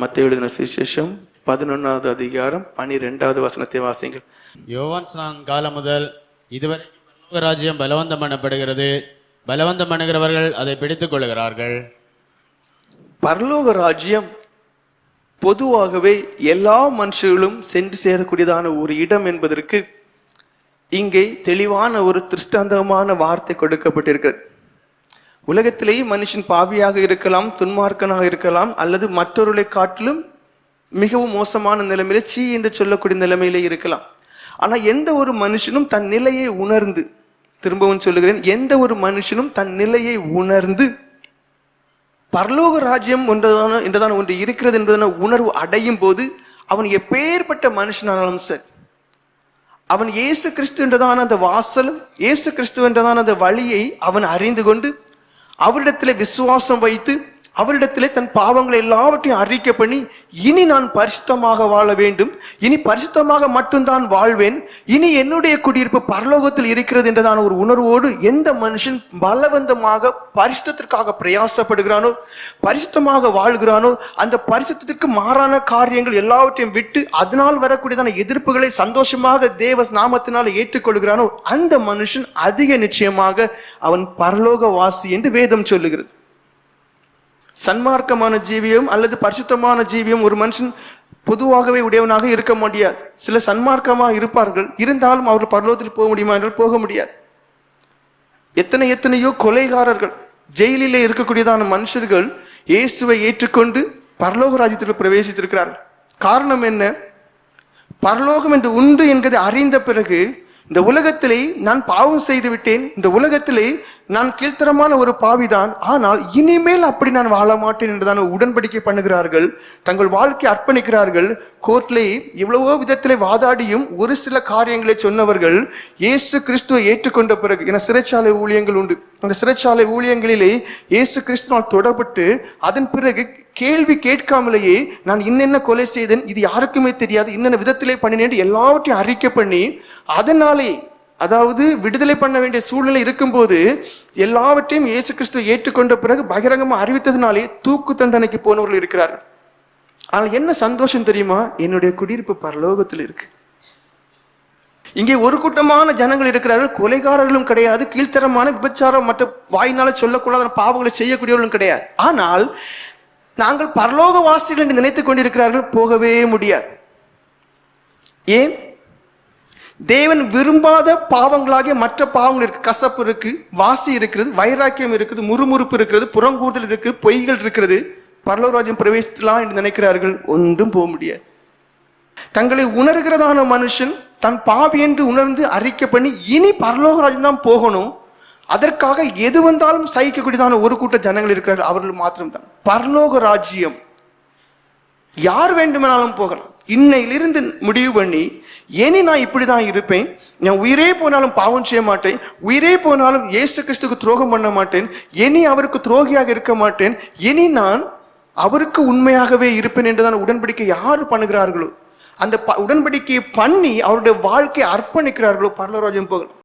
மத்திய எழுதின சுவிசேஷம் பதினொன்றாவது அதிகாரம் பனிரெண்டாவது வசனத்தை வாசிங்கள் யோவான் ஸ்நான் காலம் முதல் இதுவரை பரலோக ராஜ்யம் பலவந்தம் பண்ணப்படுகிறது. பலவந்தம் பண்ணுகிறவர்கள் அதை பிடித்துக் கொள்கிறார்கள். பரலோக ராஜ்யம் பொதுவாகவே எல்லா மனுஷர்களும் சென்று சேரக்கூடியதான ஒரு இடம் என்பதற்கு இங்கே தெளிவான ஒரு திருஷ்டாந்தமான வார்த்தை கொடுக்கப்பட்டிருக்கிறது. உலகத்திலேயே மனுஷன் பாவியாக இருக்கலாம் துன்மார்க்கனாக இருக்கலாம் அல்லது மற்றொருளை காட்டிலும் மிகவும் மோசமான நிலைமையில சீ என்று சொல்லக்கூடிய நிலைமையிலே இருக்கலாம். ஆனால் எந்த ஒரு மனுஷனும் தன் நிலையை உணர்ந்து திரும்பவும் சொல்லுகிறேன் எந்த ஒரு மனுஷனும் தன் நிலையை உணர்ந்து பரலோக ராஜ்யம் ஒன்றதான என்றதான ஒன்று இருக்கிறது என்பதான உணர்வு அடையும் போது அவன் எப்பேற்பட்ட மனுஷனானாலும் சரி அவன் இயேசு கிறிஸ்து என்றதான அந்த வாசலும் இயேசு கிறிஸ்து என்றதான அந்த வழியை அவன் அறிந்து கொண்டு அவரிடத்தில் விசுவாசம் வைத்து அவரிடத்திலே தன் பாவங்களை எல்லாவற்றையும் அறிக்கை பண்ணி இனி நான் பரிசுத்தமாக வாழ வேண்டும். இனி பரிசுத்தமாக மட்டும்தான் வாழ்வேன். இனி என்னுடைய குடியிருப்பு பரலோகத்தில் இருக்கிறது என்றதான ஒரு உணர்வோடு எந்த மனுஷன் பலவந்தமாக பரிசுத்திற்காக பிரயாசப்படுகிறானோ பரிசுத்தமாக வாழ்கிறானோ அந்த பரிசுத்திற்கு மாறான காரியங்கள் எல்லாவற்றையும் விட்டு அதனால் வரக்கூடியதான எதிர்ப்புகளை சந்தோஷமாக தேவ நாமத்தினால் ஏற்றுக்கொள்கிறானோ அந்த மனுஷன் அதிக நிச்சயமாக அவன் பரலோக வாசி என்று வேதம் சொல்லுகிறது. சன்மார்க்கமான ஜீவியம் அல்லது பரிசுத்தமான ஜீவியம் ஒரு மனுஷன் பொதுவாகவே உடையவனாக இருக்க முடியாது சில சன்மார்க்கமாக இருப்பார்கள். இருந்தாலும் அவர்கள் பரலோகத்தில் போக முடியுமா என்றால் போக முடியாது. எத்தனை எத்தனையோ கொலைகாரர்கள் ஜெயிலிலே இருக்கக்கூடியதான மனுஷர்கள் இயேசுவை ஏற்றுக்கொண்டு பரலோக ராஜ்யத்தில் பிரவேசித்திருக்கிறார்கள். காரணம் என்ன? பரலோகம் என்று உண்டு என்பதை அறிந்த பிறகு இந்த உலகத்திலே நான் பாவம் செய்து விட்டேன் இந்த உலகத்திலே நான் கீழ்த்தரமான ஒரு பாவிதான் ஆனால் இனிமேல் அப்படி நான் வாழ மாட்டேன் என்றுதான் உடன்படிக்கை பண்ணுகிறார்கள் தங்கள் வாழ்க்கை அர்ப்பணிக்கிறார்கள். கோர்ட்லே எவ்வளவோ விதத்திலே வாதாடியும் ஒரு சில காரியங்களை சொன்னவர்கள் இயேசு கிறிஸ்துவை ஏற்றுக்கொண்ட பிறகு என சிறைச்சாலை ஊழியங்கள் உண்டு. அந்த சிறைச்சாலை ஊழியங்களிலே இயேசு கிறிஸ்துவால் தொடப்பட்டு அதன் பிறகு கேள்வி கேட்காமலேயே நான் இன்னென்ன கொலை செய்தேன் இது யாருக்குமே தெரியாது இன்னென்ன விதத்திலே பண்ணினேன் எல்லாவற்றையும் அறிக்கை பண்ணி அதனாலே அதாவது விடுதலை பண்ண வேண்டிய சூழ்நிலை இருக்கும்போது எல்லாவற்றையும் இயேசு கிறிஸ்துவை ஏற்றுக்கொண்ட பிறகு பகிரங்கமாக அறிவித்ததுனாலே தூக்கு தண்டனைக்கு போனவர்கள் இருக்கிறார்கள். ஆனால் என்ன சந்தோஷம் தெரியுமா? என்னுடைய குடியிருப்பு பரலோகத்தில் இருக்கு. இங்கே ஒரு கூட்டமான ஜனங்கள் இருக்கிறார்கள். கொலைகாரர்களும் கிடையாது. கீழ்த்தரமான விபச்சாரம் மற்ற வாயினால சொல்லக்கூடாத பாவங்களை செய்யக்கூடியவர்களும் கிடையாது. ஆனால் நாங்கள் பரலோக வாசிகள் என்று நினைத்துக் கொண்டிருக்கிறார்கள். போகவே முடியாது. ஏன்? தேவன் விரும்பாத பாவங்களாகிய மற்ற பாவங்கள் இருக்கு. கசப்பு இருக்கு வாசி இருக்கிறது வைராக்கியம் இருக்குது முறுமுறுப்பு இருக்கிறது புறங்கூறுதல் இருக்கு பொய்கள் இருக்கிறது. பரலோராஜ்யம் பிரவேசிக்கலாம் என்று நினைக்கிறார்கள். ஒன்றும் போக முடியாது. தங்களை உணர்கிறதான மனுஷன் தன் பாவி என்று உணர்ந்து அறிக்கை பண்ணி இனி பரலோகராஜன் தான் போகணும். அதற்காக எது வந்தாலும் சகிக்கக்கூடியதான ஒரு கூட்ட ஜனங்கள் இருக்கிறார்கள். அவர்கள் மாத்திரம்தான். பரலோக ராஜ்யம் யார் வேண்டுமானாலும் போகலாம். இன்னையிலிருந்து முடிவு பண்ணி இனி நான் இப்படி தான் இருப்பேன். நான் உயிரே போனாலும் பாவம் செய்ய மாட்டேன். உயிரே போனாலும் ஏசு கிறிஸ்துக்கு துரோகம் பண்ண மாட்டேன். இனி அவருக்கு துரோகியாக இருக்க மாட்டேன். இனி நான் அவருக்கு உண்மையாகவே இருப்பேன் என்றுதான் உடன்படிக்கை யார் பண்ணுகிறார்களோ? அந்த ப- உடன்படிக்கையை பண்ணி அவருடைய வாழ்க்கையை அர்ப்பணிக்கிறார்களோ? பரலராஜன் போகலாம்